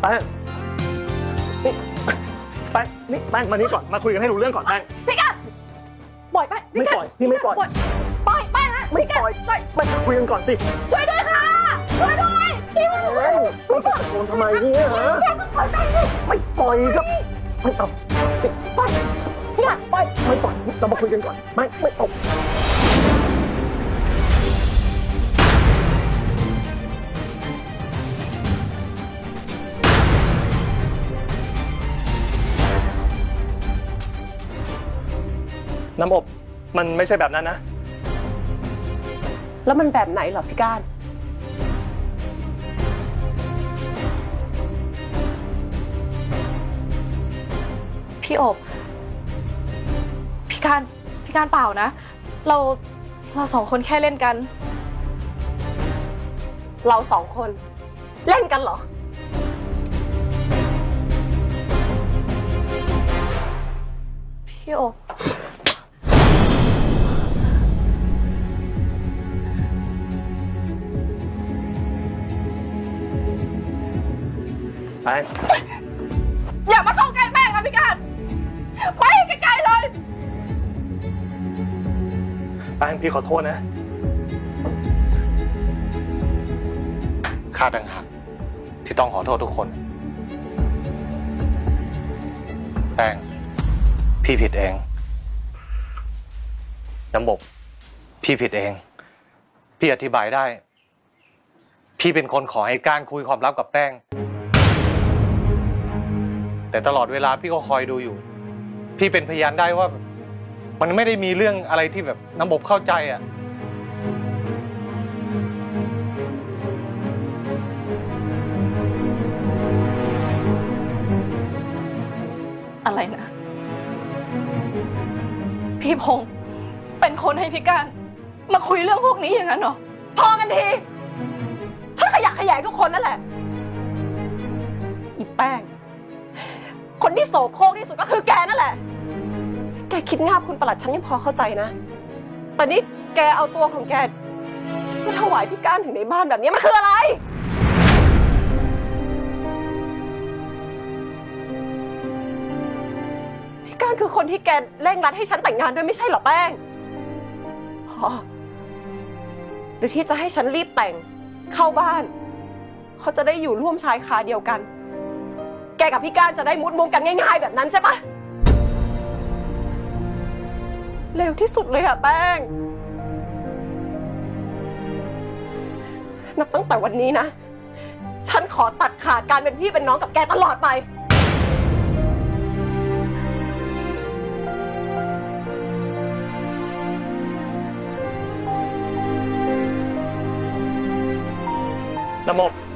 แป้งนี่แป้งนี่แป้งมานี่ก่อน มาคุยกันให้รู้เรื่องก่อนแป้ง พี่กันปล่อยไปไม่ปล่อยพี่ไม่ปล่อย ปล่อยไปฮะไม่พี่กันปล่อยปล่อยไม่คุยกันก่อนสิช่วยด้วยค่ะช่วยด้วยพี่มันแป้งไม่ตะโกนทำไมเนี่ยฮะแกก็ปล่อยไปสิไม่ปล่อยครับไม่เอาปล่อยพี่กันปล่อยไม่ปล่อยเรามาคุยกันก่อน ไม่ไม่เอ น้ำอบมันไม่ใช่แบบนั้นนะ แล้วมันแบบไหนเหรอพี่ก้าน พี่อบ พี่การพี่การเปล่านะ เราเราสองคนแค่เล่นกัน เราสองคน เล่นกันเหรอ พี่อบ ไปอย่ามาเข้าใกล้แม่ค่ะพี่การไปไกลๆเลย แป้งพี่ขอโทษนะ ข้าต่างหากที่ต้องขอโทษทุกคน แป้ง พี่ผิดเอง น้ำบก พี่ผิดเอง พี่อธิบายได้ พี่เป็นคนขอให้การคุยความลับกับแป้ง แต่ตลอดเวลาพี่ก็คอยดูอยู่ พี่เป็นพยานได้ว่า มันไม่ได้มีเรื่องอะไรที่แบบน้ำบกเข้าใจอะอะไรนะ พี่พงษ์เป็นคนให้พี่การมาคุยเรื่องพวกนี้อย่างนั้นเหรอ พอกันที ฉันขยะแขยงทุกคนนั่นแหละ อีแป้ง ที่โสโครกที่สุดก็คือแกนั่นแหละ แกคิดงาบคุณประหลัดฉันยังพอเข้าใจนะ แต่นี่แกเอาตัวของแกมาถวายพี่ก้านถึงในบ้านแบบนี้มันคืออะไร พี่ก้านคือคนที่แกเร่งรัดให้ฉันแต่งงานด้วยไม่ใช่เหรอแป้งอ๋อหรือที่จะให้ฉันรีบแต่งเข้าบ้าน เขาจะได้อยู่ร่วมชายคาเดียวกัน แกกับพี่ก้านจะได้มุดมุงกันง่าย ๆ แบบนั้นใช่ปะเร็วที่สุดเลยอะแป้ง นับตั้งแต่วันนี้นะ ฉันขอตัดขาดการเป็นพี่เป็นน้องกับแกตลอดไปน้ำอบน้ำอบ